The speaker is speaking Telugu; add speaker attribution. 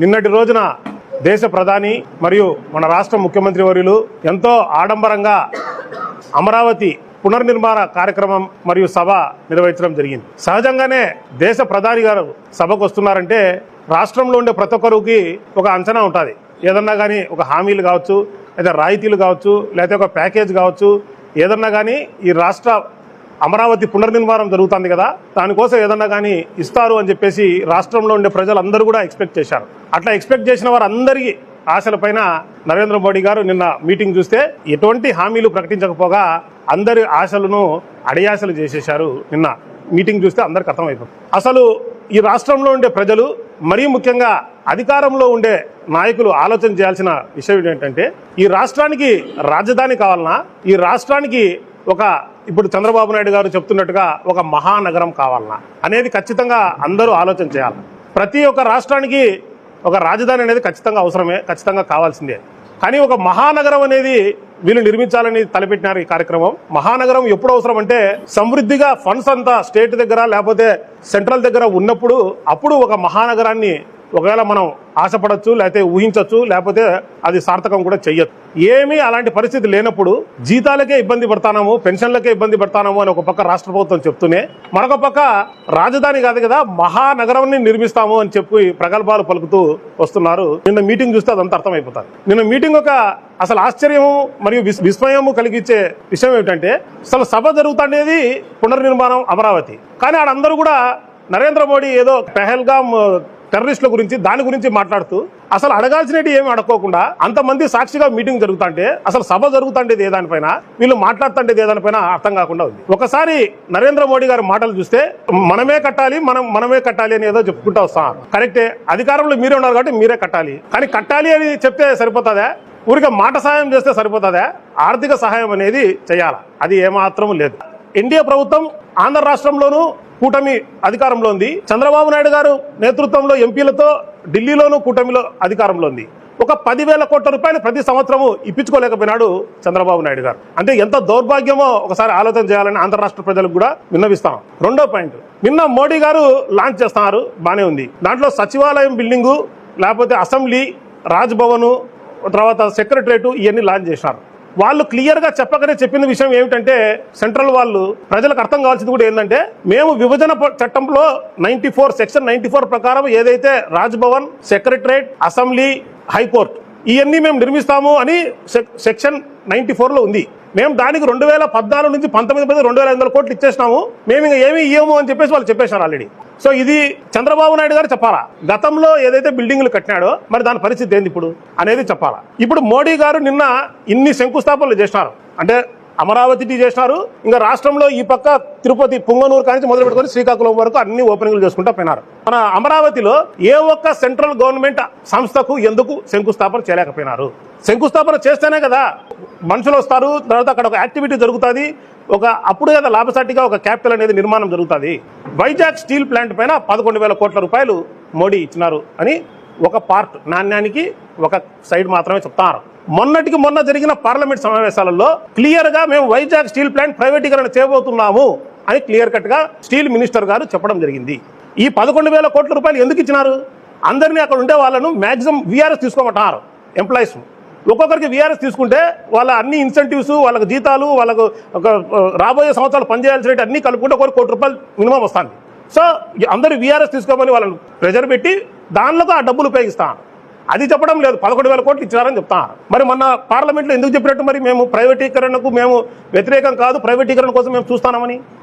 Speaker 1: నిన్నటి రోజున దేశ ప్రధాని మరియు మన రాష్ట్ర ముఖ్యమంత్రి వర్యులు ఎంతో ఆడంబరంగా అమరావతి పునర్నిర్మాణ కార్యక్రమం మరియు సభ నిర్వహించడం జరిగింది. సహజంగానే దేశ ప్రధాని గారు సభకు వస్తున్నారంటే రాష్ట్రంలో ఉండే ప్రతి ఒక్కరికి ఒక అంచనా ఉంటుంది. ఏదన్నా కానీ ఒక హామీలు కావచ్చు లేదా రాయితీలు కావచ్చు లేదా ఒక ప్యాకేజ్ కావచ్చు ఏదన్నా కానీ ఈ రాష్ట్ర అమరావతి పునర్నిర్మాణం జరుగుతుంది కదా దానికోసం ఏదన్నా కానీ ఇస్తారు అని చెప్పేసి రాష్ట్రంలో ఉండే ప్రజలందరూ కూడా ఎక్స్పెక్ట్ చేశారు. అట్లా ఎక్స్పెక్ట్ చేసిన వారందరికీ ఆశలపైన నరేంద్ర మోడీ గారు నిన్న మీటింగ్ చూస్తే ఎటువంటి హామీలు ప్రకటించకపోగా అందరి ఆశలను అడియాశలు చేసేశారు నిన్న మీటింగ్ చూస్తే అందరికి అర్థమైపోతుంది. అసలు ఈ రాష్ట్రంలో ఉండే ప్రజలు మరీ ముఖ్యంగా అధికారంలో ఉండే నాయకులు ఆలోచన చేయాల్సిన విషయం ఏంటంటే ఈ రాష్ట్రానికి రాజధాని కావాలన్నా ఈ రాష్ట్రానికి ఒక ఇప్పుడు చంద్రబాబు నాయుడు గారు చెప్తున్నట్టుగా ఒక మహానగరం కావాలన్నా. అనేది ఖచ్చితంగా అందరూ ఆలోచన చేయాలి. ప్రతి ఒక్క రాష్ట్రానికి ఒక రాజధాని అనేది ఖచ్చితంగా అవసరమే ఖచ్చితంగా కావాల్సిందే. కానీ ఒక మహానగరం అనేది వీళ్ళు నిర్మించాలని తలపెట్టినారు ఈ కార్యక్రమం. మహానగరం ఎప్పుడు అవసరం అంటే సమృద్ధిగా ఫండ్స్ అంతా స్టేట్ దగ్గర లేకపోతే సెంట్రల్ దగ్గర ఉన్నప్పుడు అప్పుడు ఒక మహానగరాన్ని ఒకవేళ మనం ఆశపడచ్చు లేకపోతే ఊహించవచ్చు లేకపోతే అది సార్థకం కూడా చెయ్యొచ్చు. ఏమీ అలాంటి పరిస్థితి లేనప్పుడు జీతాలకే ఇబ్బంది పడతానాము పెన్షన్లకే ఇబ్బంది పడతానాము అని ఒక పక్క రాష్ట్ర ప్రభుత్వం చెప్తూనే మరొక పక్క రాజధాని కాదు కదా మహానగరాన్ని నిర్మిస్తాము అని చెప్పి ప్రగల్భాలు పలుకుతూ వస్తున్నారు. నిన్న మీటింగ్ చూస్తే అదంతా అర్థమైపోతుంది. నిన్న మీటింగ్ ఒక అసలు ఆశ్చర్యము మరియు విస్- విస్మయము కలిగించే విషయం ఏమిటంటే అసలు సభ జరుగుతుండేది పునర్నిర్మాణం అమరావతి. కానీ ఆడందరూ కూడా నరేంద్ర మోడీ ఏదో పెహల్గామ్ టెర్రరిస్టుల గురించి దాని గురించి మాట్లాడుతూ అసలు అడగాల్సినవి ఏమి అడగకోకుండా అంతమంది సాక్షిగా మీటింగ్ జరుగుతుంటే అసలు సభ జరుగుతుండేది ఏ దానిపైన? వీళ్ళు మాట్లాడుతుండేది ఏ దానిపైన అర్థం కాకుండా ఉంది. ఒకసారి నరేంద్ర మోడీ గారి మాటలు చూస్తే మనమే కట్టాలి మనం మనమే కట్టాలి అని ఏదో చెప్పుకుంటూ వస్తాం. కరెక్టే. అధికారంలో మీరే ఉన్నారు కాబట్టి మీరే కట్టాలి. కానీ కట్టాలి అని చెప్తే సరిపోతుందా? ఊరికే మాట సహాయం చేస్తే సరిపోతుందా? ఆర్థిక సహాయం అనేది చేయాలి? అది ఏమాత్రం లేదు. ఎన్డీఏ ప్రభుత్వం ఆంధ్ర రాష్ట్రంలోనూ కూటమి అధికారంలో ఉంది. చంద్రబాబు నాయుడు గారు నేతృత్వంలో ఎంపీలతో ఢిల్లీలోనూ కూటమిలో అధికారంలో ఉంది. ఒక పదివేల కోట్ల రూపాయలు ప్రతి సంవత్సరము ఇప్పించుకోలేకపోయినాడు చంద్రబాబు నాయుడు గారు. అంటే ఎంత దౌర్భాగ్యమో ఒకసారి ఆలోచన చేయాలని ఆంధ్ర రాష్ట్ర ప్రజలకు కూడా విన్నవిస్తాం. రెండో పాయింట్. నిన్న మోడీ గారు లాంచ్ చేస్తున్నారు బానే ఉంది. దాంట్లో సచివాలయం బిల్డింగు లేకపోతే అసెంబ్లీ రాజ్భవను తర్వాత సెక్రటరేట్ ఇవన్నీ లాంచ్ చేసినారు వాళ్ళు క్లియర్గా చెప్పకనే చెప్పిన విషయం ఏమిటంటే సెంట్రల్ వాళ్ళు ప్రజలకు అర్థం కావాల్సింది కూడా ఏంటంటే మేము విభజన చట్టంలో ninety four section ninety four ప్రకారం ఏదైతే రాజ్భవన్ సెక్రటరేట్ అసెంబ్లీ హైకోర్టు ఇవన్నీ మేము నిర్మిస్తాము అని సెక్షన్ నైన్టీ ఫోర్లో ఉంది. మేము దానికి రెండు వేల పద్నాలుగు నుంచి పంతొమ్మిది పది రెండు వేల ఐదు వందల కోట్లు ఇచ్చేసినాము. మేము ఇంకా ఏమి ఇయ్యము అని చెప్పేసి వాళ్ళు చెప్పేశారు ఆల్రెడీ సో ఇది చంద్రబాబు నాయుడు గారు చెప్పాలా? గతంలో ఏదైతే బిల్డింగ్లు కట్టినాడో మరి దాని పరిస్థితి ఏంది ఇప్పుడు? అనేది చెప్పాలా? ఇప్పుడు మోడీ గారు నిన్న ఇన్ని శంకుస్థాపనలు చేసినారు. అంటే అమరావతి చేసినారు. ఇంకా రాష్ట్రంలో ఈ పక్క తిరుపతి పుంగనూరు కానీ మొదలు పెట్టుకొని శ్రీకాకుళం వరకు అన్ని ఓపెనింగ్లు చేసుకుంటూ పోయినారు. మన అమరావతిలో ఏ ఒక్క సెంట్రల్ గవర్నమెంట్ సంస్థకు ఎందుకు శంకుస్థాపన చేయలేకపోయినారు? శంకుస్థాపన చేస్తేనే కదా మనుషులు వస్తారు తర్వాత అక్కడ ఒక యాక్టివిటీ జరుగుతుంది ఒక అప్పుడు కదా లాభసాటిగా ఒక క్యాపిటల్ అనేది నిర్మాణం జరుగుతుంది. వైజాగ్ స్టీల్ ప్లాంట్ పైన పదకొండు వేల కోట్ల రూపాయలు మోడీ ఇచ్చినారు అని ఒక పార్ట్ నాణ్యానికి ఒక సైడ్ మాత్రమే చెప్తారు. మొన్నటికి మొన్న జరిగిన పార్లమెంట్ సమావేశాలలో క్లియర్గా మేము వైజాగ్ స్టీల్ ప్లాంట్ ప్రైవేటీకరణ చేయబోతున్నాము అని క్లియర్ కట్గా స్టీల్ మినిస్టర్ గారు చెప్పడం జరిగింది. ఈ పదకొండు వేల కోట్ల రూపాయలు ఎందుకు ఇచ్చినారు? అందరినీ అక్కడ ఉండే వాళ్ళను మాక్సిమం వీఆర్ఎస్ తీసుకోమంటారు. ఎంప్లాయీస్ ఒక్కొక్కరికి విఆర్ఎస్ తీసుకుంటే వాళ్ళ అన్ని ఇన్సెంటివ్స్ వాళ్ళకి జీతాలు వాళ్ళకు ఒక రాబోయే సంవత్సరాలు పనిచేయాల్సిన అన్ని కలుపుకుంటే ఒక కోటి రూపాయలు మినిమం వస్తాను సో అందరూ విఆర్ఎస్ తీసుకోమని వాళ్ళని ప్రెజర్ పెట్టి దానిలో ఆ డబ్బులు ఉపయోగిస్తాను అది చెప్పడం లేదు పదకొండు వేల కోట్లు ఇచ్చారని చెప్తాను మరి మొన్న పార్లమెంట్లో ఎందుకు చెప్పినట్టు మరి మేము ప్రైవేటీకరణకు మేము వ్యతిరేకం కాదు ప్రైవేటీకరణ కోసం మేము చూస్తామని